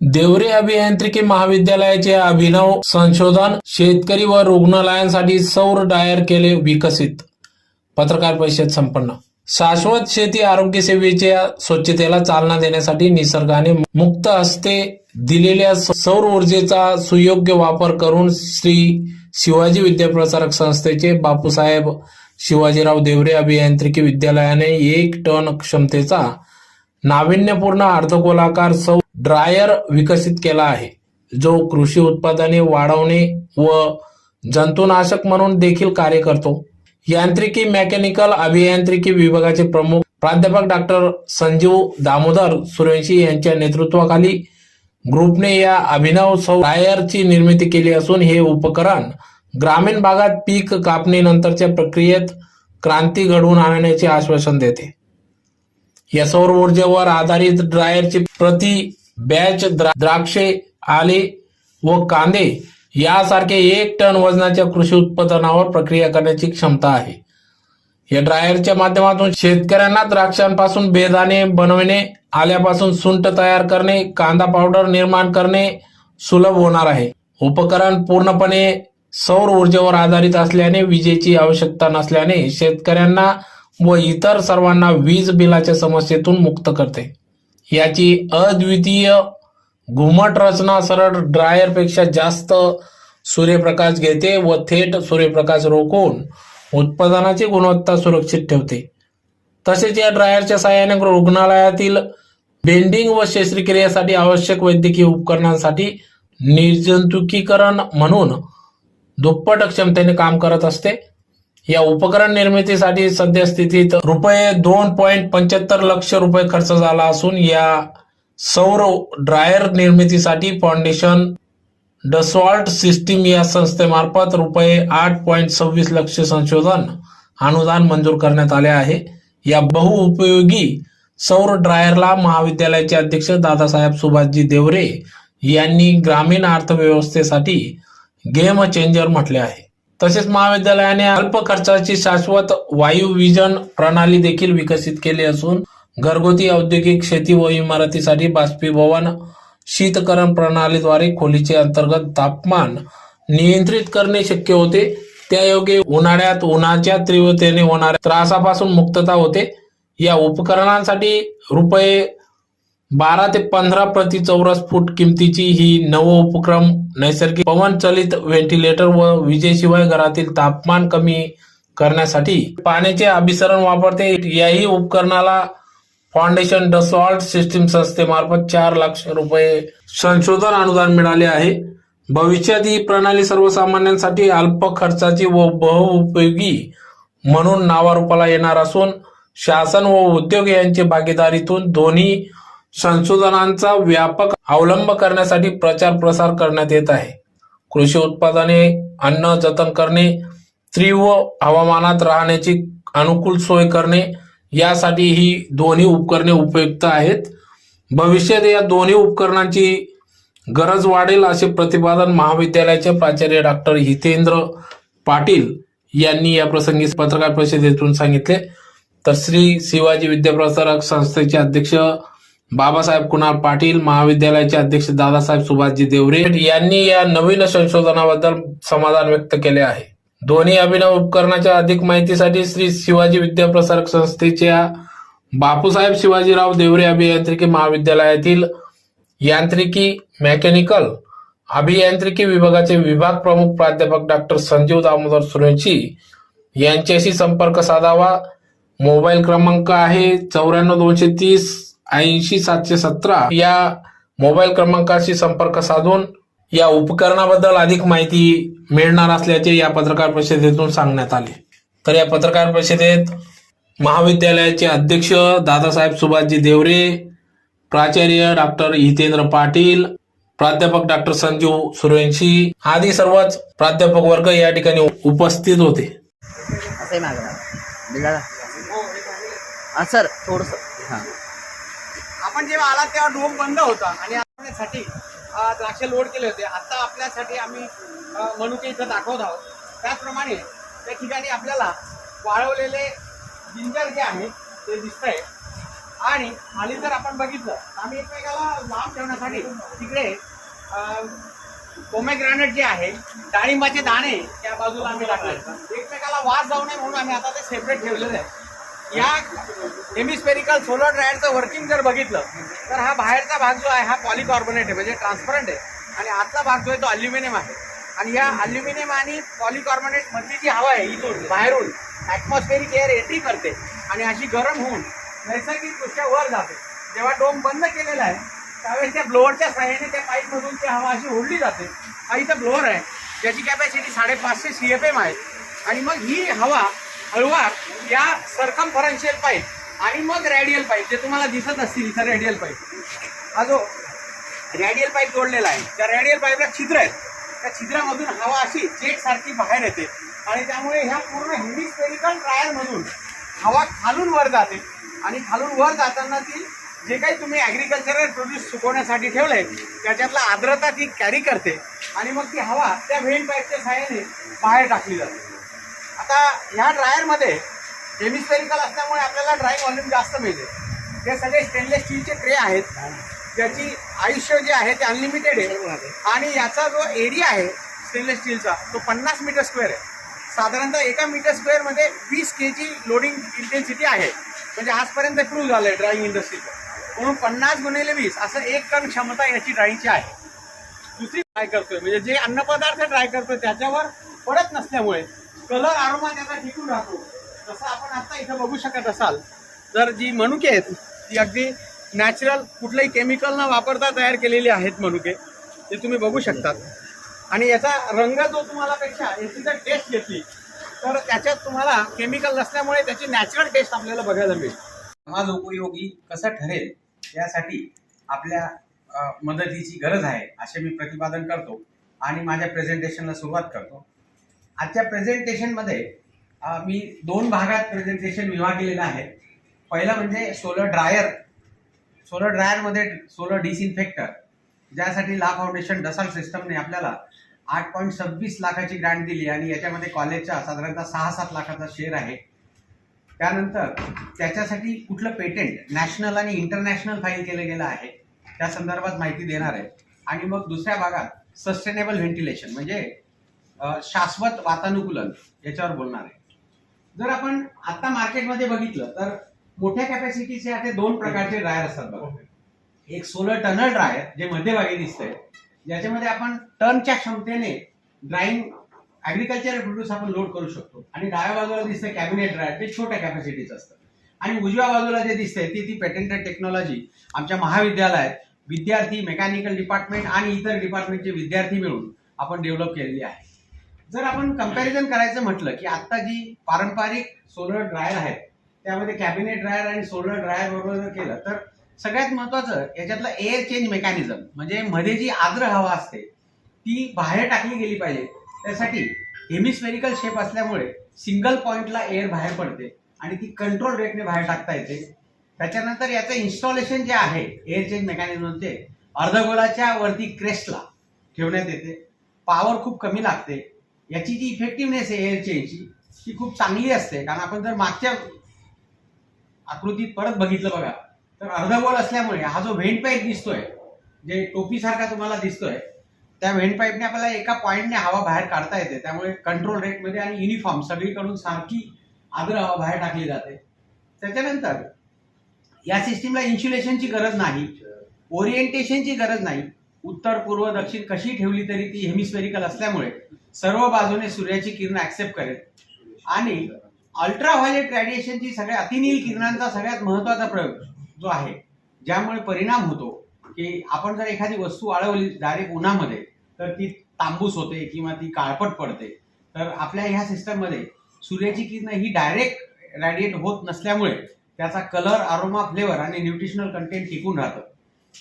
देवरे अभियांत्रिकी महाविद्यालयाचे अभिनव संशोधन शेतकरी व रुग्णालयांसाठी सौर डायर केले विकसित. पत्रकार परिषद संपन्न. शाश्वत शेती आरोग्य सेवेच्या स्वच्छतेला चालना देण्यासाठी निसर्गाने मुक्त हस्ते दिलेल्या सौर ऊर्जेचा सुयोग्य वापर करून श्री शिवाजी विद्याप्रसारक संस्थेचे बापूसाहेब शिवाजीराव देवरे अभियांत्रिकी विद्यालयाने एक टन क्षमतेचा नाविन्यपूर्ण अर्धगोलाकार सौर ड्रायर विकसित केला आहे. जो कृषी उत्पादने वाढवणे व जंतुनाशक म्हणून देखील कार्य करतो. यांत्रिकी मेकॅनिकल अभियांत्रिकी विभागाचे प्रमुख प्राध्यापक डॉक्टर संजीव दामोदर सूर्यवंशी यांच्या नेतृत्वाखाली ग्रुपने या अभिनव सौर ड्रायरची निर्मिती केली असून हे उपकरण ग्रामीण भागात पीक कापणीनंतरच्या प्रक्रियेत क्रांती घडवून आणण्याचे आश्वासन देते. या सौर ऊर्जेवर आधारित ड्रायरची प्रति बॅच द्रा- द्राक्षे आले व कांदे यासारखे एक टन वजनाच्या कृषी उत्पादनावर प्रक्रिया करण्याची क्षमता आहे. या ड्रायरच्या माध्यमातून शेतकऱ्यांना द्राक्षांपासून बेदाणे बनवणे आल्यापासून सुंट तयार करणे कांदा पावडर निर्माण करणे सुलभ होणार आहे. उपकरण पूर्णपणे सौर ऊर्जेवर आधारित असल्याने विजेची आवश्यकता नसल्याने शेतकऱ्यांना व इतर सर्वांना वीज बिलाच्या समस्येतून मुक्त करते. याची अद्वितीय घुमट रचना सरळ ड्रायरपेक्षा जास्त सूर्यप्रकाश घेते व थेट सूर्यप्रकाश रोखून उत्पादनाची गुणवत्ता सुरक्षित ठेवते. तसेच या ड्रायरच्या सहाय्याने रुग्णालयातील बेंडिंग व शस्त्रक्रियेसाठी आवश्यक वैद्यकीय उपकरणांसाठी निर्जंतुकीकरण म्हणून दुप्पट क्षमतेने काम करत असते. या उपकरण निर्मितीसाठी सद्यस्थितीत रुपये दोन पॉईंट पंच्याहत्तर लक्ष रुपये खर्च झाला असून या सौर ड्रायर निर्मितीसाठी फाउंडेशन डसॉल्ट सिस्टीम या संस्थेमार्फत रुपये आठ पॉईंट सव्वीस लक्ष संशोधन अनुदान मंजूर करण्यात आले आहे. या बहुउपयोगी सौर ड्रायरला महाविद्यालयाचे अध्यक्ष दादासाहेब सुभाषजी देवरे यांनी ग्रामीण अर्थव्यवस्थेसाठी गेम चेंजर म्हटले आहे. तसेच महाविद्यालयाने अल्प खर्चाची शाश्वत वायू विजन प्रणाली देखील विकसित केली असून घरगुती औद्योगिक शेती व इमारतीसाठी बाष्पीभवन शीतकरण प्रणालीद्वारे खोलीचे अंतर्गत तापमान नियंत्रित करणे शक्य होते. त्यायोगे उन्हाळ्यात उन्हाच्या तीव्रतेने होणाऱ्या त्रासापासून मुक्तता होते. या उपकरणांसाठी रुपये बारा ते पंधरा प्रति चौरस फूट किमतीची ही नव उपक्रम नैसर्गिक पवन चलित व्हेंटिलेटर व विजेशिवाय घरातील तापमान कमी करण्यासाठी पाण्याचे अभिसरण वापरते. याही उपकरणाला फाउंडेशन डसॉल्ट सिस्टीम संस्थेमार्फत चार लाख रुपये संशोधन अनुदान मिळाले आहे. भविष्यात ही प्रणाली सर्वसामान्यांसाठी अल्प खर्चाची व बहुउपयोगी म्हणून नावारूपाला येणार असून शासन व उद्योग यांचे भागीदारीतून दोन्ही संशोधनांचा व्यापक अवलंब करण्यासाठी प्रचार प्रसार करण्यात येत आहे. कृषी उत्पादने अन्न जतन करणे तीव्र हवामानात राहण्याची अनुकूल सोय करणे यासाठी ही दोन्ही उपकरणे उपयुक्त आहेत. भविष्यात या दोन्ही उपकरणांची गरज वाढेल असे प्रतिपादन महाविद्यालयाचे प्राचार्य डॉक्टर हितेंद्र पाटील यांनी या प्रसंगी पत्रकार परिषदेतून सांगितले. तर श्री शिवाजी विद्याप्रसारक संस्थेचे अध्यक्ष बाबासाहेब कुणाल पाटील महाविद्यालयाचे अध्यक्ष दादासाहेब सुभाषजी देवरे यांनी या नवीन संशोधनाबद्दल समाधान व्यक्त केले आहे. दोन्ही अभिनव उपकरणाच्या अधिक माहितीसाठी श्री शिवाजी विद्याप्रसारक संस्थेच्या बापूसाहेब शिवाजीराव देवरे अभियांत्रिकी महाविद्यालयातील यांत्रिकी मेकॅनिकल अभियांत्रिकी विभागाचे विभाग प्रमुख प्राध्यापक डॉक्टर संजीव दामोदर सुरेंशी यांच्याशी संपर्क साधावा. मोबाईल क्रमांक आहे चौऱ्याण्णव दोनशे तीस ऐंशी सातशे सतरा या मोबाईल क्रमांकाशी संपर्क साधून या उपकरणाबद्दल अधिक माहिती मिळणार असल्याचे या पत्रकार परिषदेतून सांगण्यात आले. तर या पत्रकार परिषदेत महाविद्यालयाचे अध्यक्ष दादासाहेब सुभाषजी देवरे प्राचार्य डॉक्टर हितेंद्र पाटील प्राध्यापक डॉक्टर संजीव सुरवंशी आदी सर्वच प्राध्यापक वर्ग या ठिकाणी उपस्थित होते. सर थोडस आपण जेव्हा आला तेव्हा डोम बंद होता. आणि आपल्यासाठी द्राक्ष लोड केले होते. आता आपल्यासाठी आम्ही मनुके इथं दाखवत आहोत. त्याचप्रमाणे त्या ठिकाणी आपल्याला वाळवलेले जिंजर जे आहे ते दिसत आहे आणि खाली जर आपण बघितलं आम्ही एकमेकाला लांब ठेवण्यासाठी तिकडे पोमेग्रॅनेट जे आहे डाळिंबाचे दाणे त्या बाजूला आम्ही टाकले. एकमेकाला वास जाऊ नये म्हणून आम्ही आता ते सेपरेट ठेवलेलं आहे या हेमिस्पेरिकल सोलर ड्रायरचं वर्किंग जर बघितलं तर हा बाहेरचा भाग जो आहे हा पॉलिकार्बोनेट आहे म्हणजे ट्रान्सपरंट आहे. आणि आतला भाग जो आहे तो अल्युमिनियम आहे. आणि या अल्युमिनियम आणि पॉलिकार्बोनेट मधली जी हवा आहे इथून बाहेरून ॲटमॉस्फेरिक एअर एंट्री करते. आणि अशी गरम होऊन नैसर्गिकदृष्ट्या वर जाते. जेव्हा डोम बंद केलेला आहे त्यावेळेस त्या ब्लोअरच्या सहाय्याने त्या पाईपमधून ती हवा अशी ओढली जाते. हा इथं ब्लोअर आहे ज्याची कॅपॅसिटी साडेपाचशे सी एफ एम आहे. आणि मग ही हवा हळूवार या सरकमफरन्शियल पाईप आणि मग रॅडियल पाईप जे तुम्हाला दिसत असतील इथं रॅडियल पाईप हा जो रॅडियल पाईप जोडलेला आहे त्या रॅडियल पाईपला छिद्र आहेत. त्या छिद्रामधून हवा अशी जेट सारखी बाहेर येते. आणि त्यामुळे ह्या पूर्ण हेमिस्फेरिकल ड्रायरमधून हवा खालून वर जाते. आणि खालून वर जाताना ती जे काही तुम्ही ॲग्रिकल्चरल प्रोड्यूस सुकवण्यासाठी ठेवलंय त्याच्यातला आर्द्रता ती कॅरी करते. आणि मग ती हवा त्या व्हेन पाईपच्या सहाय्याने बाहेर टाकली जाते. आता ह्या ड्रायरमध्ये हेमिस्फेरिकल असल्यामुळे आपल्याला ड्राईंग व्हॉल्यूम जास्त मिळते. हे सगळे स्टेनलेस स्टीलचे ट्रे आहेत. त्याची आयुष्य जे आहे ते अनलिमिटेड आहे. आणि याचा जो एरिया आहे स्टेनलेस स्टीलचा तो पन्नास मीटर स्क्वेअर आहे. साधारणतः एका मीटर स्क्वेअरमध्ये वीस के जी लोडिंग इंटेन्सिटी आहे. म्हणजे आजपर्यंत प्रूव्ह झालं आहे ड्राईंग इंडस्ट्रीचं म्हणून पन्नास गुणिले वीस असं एक टन क्षमता याची ड्राईंगची आहे. दुसरी ड्राय करतोय. म्हणजे जे अन्नपदार्थ ड्राय करतोय त्याच्यावर पडत नसल्यामुळे कलर आरोमा त्याचा टिकून राहतो. जसं आपण आता इथं बघू शकत असाल तर जी मनुके आहेत ती अगदी नॅचरल कुठलंही केमिकल न वापरता तयार केलेली आहेत मनुके. ते तुम्ही बघू शकतात. आणि याचा रंग जो तुम्हाला पेक्षा याची जर टेस्ट घेतली तर त्याच्यात तुम्हाला केमिकल नसल्यामुळे त्याची नॅचरल टेस्ट आपल्याला बघायला मिळेल. समाज उपयोगी कसं ठरेल यासाठी आपल्या मदतीची गरज आहे असे मी प्रतिपादन करतो. आणि माझ्या प्रेझेंटेशनला सुरुवात करतो. आजच्या प्रेझेंटेशनमध्ये मी दोन भागात प्रेझेंटेशन विभागलेलं आहे. पहिलं म्हणजे सोलर ड्रायर सोलर ड्रायरमध्ये सोलर डिसइन्फेक्टर ज्यासाठी ला फाउंडेशन डसाल सिस्टमने आपल्याला आठ पॉईंट सव्वीस लाखाची ग्रँट दिली आणि याच्यामध्ये कॉलेजचा साधारणतः सहा सात लाखाचा शेअर आहे. त्यानंतर त्याच्यासाठी कुठलं पेटेंट नॅशनल आणि इंटरनॅशनल फाईल केलं गेलं आहे त्या संदर्भात माहिती देणार आहे. आणि मग दुसऱ्या भागात सस्टेनेबल व्हेंटिलेशन म्हणजे शाश्वत वातानुकूलन याच्यावर बोलणार आहे. जर आपण आता मार्केटमध्ये बघितलं तर मोठ्या कॅपॅसिटीचे आता दोन प्रकारचे ड्रायर असतात बघा. एक सोलर टनल ड्रायर जे मध्यभागी दिसतंय ज्याच्यामध्ये आपण टनच्या क्षमतेने ड्राईंग ऍग्रिकल्चर प्रोड्यूस आपण लोड करू शकतो. आणि डाव्या बाजूला दिसतंय कॅबिनेट ड्रायर ते छोट्या कॅपॅसिटीचं असतं. आणि उजव्या बाजूला जे दिसतंय ती ती पेटेंटेड टेक्नॉलॉजी आमच्या महाविद्यालयात विद्यार्थी मेकॅनिकल डिपार्टमेंट आणि इतर डिपार्टमेंटचे विद्यार्थी मिळून आपण डेव्हलप केलेली आहे. जर आपण कंपॅरिझन करायचं म्हटलं की आता जी पारंपरिक सोलर ड्रायर आहेत त्यामध्ये कॅबिनेट ड्रायर आणि सोलर ड्रायर बरोबर जर केलं तर सगळ्यात महत्वाचं याच्यातलं एअर चेंज मेकॅनिझम म्हणजे मध्ये जी आर्द्र हवा असते ती बाहेर टाकली गेली पाहिजे. त्यासाठी हेमिस्फेरिकल शेप असल्यामुळे सिंगल पॉइंटला एअर बाहेर पडते आणि ती कंट्रोल रेटने बाहेर टाकता येते. त्याच्यानंतर याचं इन्स्टॉलेशन जे आहे एअर चेंज मेकॅनिझम ते अर्धगोलाच्या वरती क्रेस्टला ठेवण्यात येते. पॉवर खूप कमी लागते. याची जी इफेक्टिव्हनेस आहे एअर चेंजची ती खूप चांगली असते. कारण आपण जर मागच्या आकृतीत परत बघितलं बघा तर अर्धगोल असल्यामुळे हा जो व्हेंट पाईप दिसतोय जे टोपीसारखा तुम्हाला दिसतोय त्या व्हेंट पाईपने आपल्याला एका पॉईंटने हवा बाहेर काढता येते. त्यामुळे कंट्रोल रेटमध्ये आणि युनिफॉर्म सगळीकडून सारखी आग्र हवा बाहेर टाकली जाते. त्याच्यानंतर या सिस्टीमला इन्सुलेशनची गरज नाही. ओरिएंटेशनची गरज नाही. उत्तर पूर्व दक्षिण कशी ठेवली तरी ती हेमिस्फेरिकल असल्यामुळे सर्व बाजूने सूर्याची किरण ऍक्सेप्ट करेल. आणि अल्ट्राव्हायलेट रॅडिएशनची रेडिएशनची सगळ्या अतिनील किरणांचा सगळ्यात महत्त्वाचा प्रयोग जो आहे ज्यामुळे परिणाम होतो की आपण जर एखादी वस्तू वाळवली डायरेक्ट उन्हामध्ये तर ती तांबूस होते किंवा ती काळपट पडते. तर आपल्या ह्या सिस्टममध्ये सूर्याची किरण ही डायरेक्ट रॅडिएट होत नसल्यामुळे त्याचा कलर अरोमा फ्लेवर आणि न्यूट्रिशनल कंटेंट टिकून राहतं.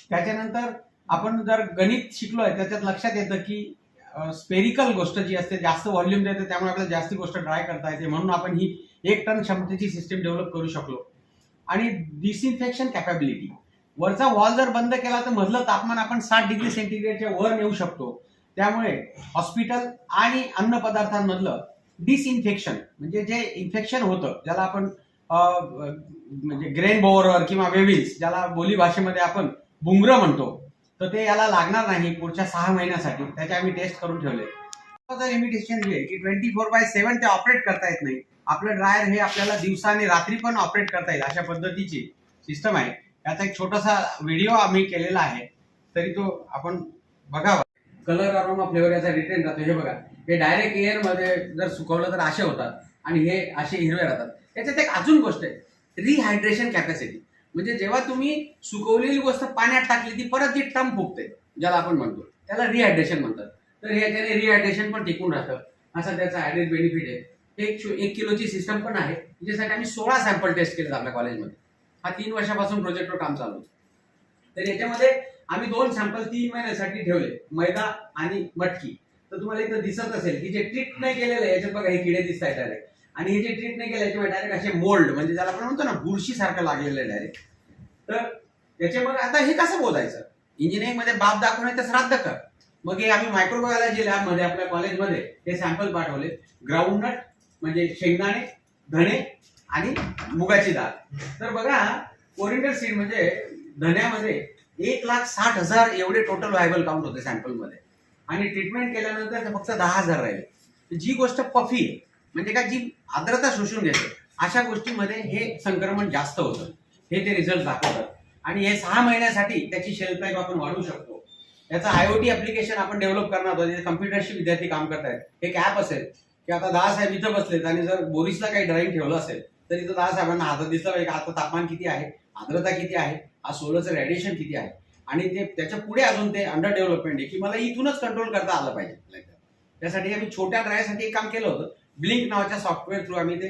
त्याच्यानंतर आपण जर गणित शिकलो आहे त्याच्यात लक्षात येतं की स्पेरिकल गोष्ट जी असते जास्त व्हॉल्यूम देते त्यामुळे आपल्याला जास्त गोष्ट ट्राय करता येते. म्हणून आपण ही एक टन क्षमतेची सिस्टीम डेव्हलप करू शकलो. आणि डिसइन्फेक्शन कॅपॅबिलिटी वरचा वॉल जर बंद केला तर मधलं तापमान आपण साठ डिग्री सेंटीग्रेडच्या वर नेऊ शकतो. त्यामुळे हॉस्पिटल आणि अन्न पदार्थांमधलं डिसइन्फेक्शन म्हणजे जे इन्फेक्शन होतं ज्याला आपण म्हणजे ग्रेन बोअरर किंवा वेव्हिन्स ज्याला बोली भाषेमध्ये आपण बुंगर म्हणतो तर ते याला लागणार नाही पुढच्या सहा महिन्यासाठी. त्याचे आम्ही टेस्ट करून ठेवले. लिमिटेशन जे की ट्वेंटी फोर बाय सेव्हन ते ऑपरेट करता येत नाही. आपलं ड्रायर हे आपल्याला दिवसा आणि रात्री पण ऑपरेट करता येईल अशा पद्धतीची सिस्टम आहे. याचा एक छोटासा व्हिडिओ आम्ही केलेला आहे. तरी तो आपण बघावा. कलर अरोमा फ्लेवर याचा रिटेन राहतो. हे बघा. हे डायरेक्ट एअरमध्ये जर सुकवलं तर असे होतात आणि हे असे हिरवे राहतात. त्याच्यात एक अजून गोष्ट आहे. रिहायड्रेशन कॅपॅसिटी म्हणजे जेव्हा तुम्ही सुकवलेली गोष्ट पाण्यात टाकली ती परत ती टम फुगते ज्याला आपण म्हणतो त्याला रिहायड्रेशन म्हणतात. तर ह्याच्याने रिहायड्रेशन पण टिकून राहतं. असा त्याचा ऍडेड बेनिफिट आहे. एक एक किलोची सिस्टम पण आहे ज्यासाठी आम्ही सोळा सॅम्पल टेस्ट केले आपल्या कॉलेजमध्ये हा तीन वर्षापासून प्रोजेक्टवर काम चालू तर याच्यामध्ये आम्ही दोन सॅम्पल तीन महिन्यासाठी ठेवले मैदा आणि मटकी. तर तुम्हाला इथं दिसत असेल की जे ट्रीट नाही केलेलं आहे याच्यात बघा हे किडे दिसत आहेत डायरेक्ट. आणि हे जे ट्रीट नाही केलं याच्यामध्ये डायरेक्ट असे मोल्ड म्हणजे ज्याला आपण म्हणतो ना बुरशी सारखं लागलेलं आहे डायरेक्ट तर त्याच्यामध्ये आता हे कसं बोलायचं? इंजिनिअरिंगमध्ये बाप दाखवणे तर श्राद्ध कर. मग हे आम्ही मायक्रोबायोलॉजी लॅबमध्ये आपल्या कॉलेजमध्ये हे सॅम्पल पाठवले. ग्राउंडनट म्हणजे शेंगदाणे धणे आणि मुगाची डाळ तर बघा कोरिंडर सीड म्हणजे धण्यामध्ये एक लाख साठ हजार एवढे टोटल व्हायबल काउंट होते सॅम्पलमध्ये आणि ट्रीटमेंट केल्यानंतर फक्त दहा हजार राहिले. जी गोष्ट पफी आहे म्हणजे काय जी आर्द्रता शोषून घेते अशा गोष्टीमध्ये हे संक्रमण जास्त होतं. हे ते रिझल्ट दाखवतात. आणि हे सहा महिन्यासाठी त्याची शेल्फ लाईफ आपण वाढवू शकतो. याचं आयओटी ऍप्लिकेशन आपण डेव्हलप करणार आहोत कम्प्युटरशी विद्यार्थी काम करतायत. एक ॲप असेल. की आता दहा साहेब इथं बसलेत आणि जर बोरीसला काही ड्रॉइंग ठेवलं असेल तर इथं दहा साहेबांना हातात दिसलं पाहिजे आता तापमान किती आहे आर्द्रता किती आहे आज सोलरचं रेडिएशन किती आहे. आणि ते त्याच्या पुढे अजून ते अंडर डेव्हलपमेंट आहे की मला इथूनच कंट्रोल करता आलं पाहिजे. त्यासाठी आम्ही छोट्या ड्रायसाठी एक काम केलं होतं. ब्लिंक नावाच्या सॉफ्टवेअर थ्रू आम्ही ते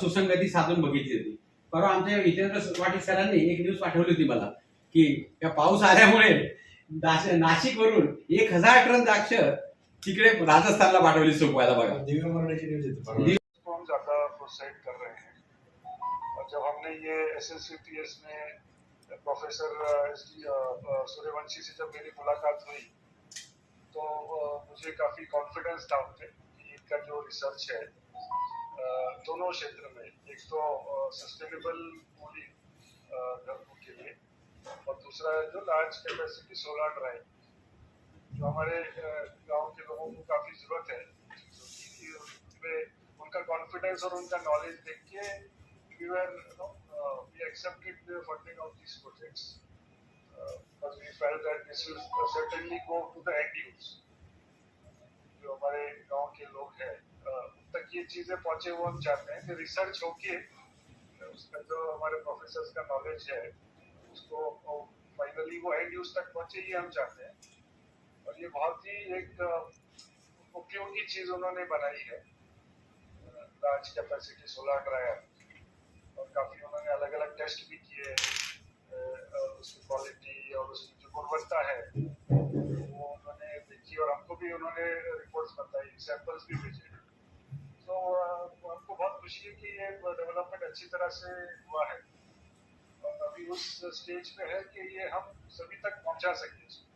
सुसंगती साधून बघितली होती. परवा आमच्या हितेंद्र सुरवाटी सरांनी एक न्यूज पाठवली होती मला की या पाऊस आल्यामुळे नाशिकवरून एक हजार टन द्राक्ष तिकडे राजस्थानला पाठवली सुकवायला बघा. दिव्य न्यूज तो को हम ज्यादा प्रोत्साहित कर रहे हैं। और जब हमने ये S S C T S में प्रोफेसर एस डी सूर्यवंशी से जब मेरी मुलाकात हुई तो मुझे काफी कॉन्फिडेंस था उनपे का जो रिसर्च है दोनों क्षेत्र में एक तो सस्टेनेबल पूरी घरों के लिए और दूसरा है जो लार्ज कैपेसिटी सोलर ड्राइव जो हमारे गांव के लोगों को काफी जरूरत है उनका कॉन्फिडेंस और उनका नॉलेज देख के we were we accepted funding of this projects but we fail that certainly go to the end use जो हमारे गाँव के लोग हैं उन तक ये चीज़ें पहुँचे वो हम चाहते हैं। कि रिसर्च होके उसका जो हमारे प्रोफेसर का नॉलेज है, उसको फाइनली वो एंड यूज़ तक पहुँचे, ये हम चाहते हैं। और ये बहुत ही एक उपयोगी चीज़ उन्होंने बनाई है। लार्ज कैपेसिटी सोलर ड्रायर और काफ़ी उन्होंने अलग अलग टेस्ट भी किए। उसकी क्वालिटी और उसकी जो गुणवत्ता है देखी और हमको भी उन्होंने रिपोर्ट्स बताई सैंपल्स भी भेजे। तो हमको बहुत खुशी है कि ये डेवलपमेंट अच्छी तरह से हुआ है। और अभी उस स्टेज पे है कि ये हम सभी तक पहुँचा सके। इसको।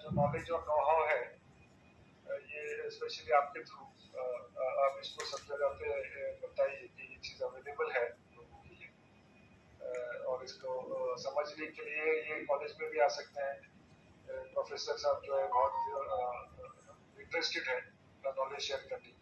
जो नॉलेज और नो हाउ है ये स्पेशली आपके थ्रू आप इसको सब जगह पे बताइए कि ये चीज़ अवेलेबल है लोगों के लिए। और इसको समझने के लिए ये कॉलेज में भी आ सकते हैं। प्रोफेसर साहब जो है बहुत इंटरेस्टेड है नॉलेज शेयर करने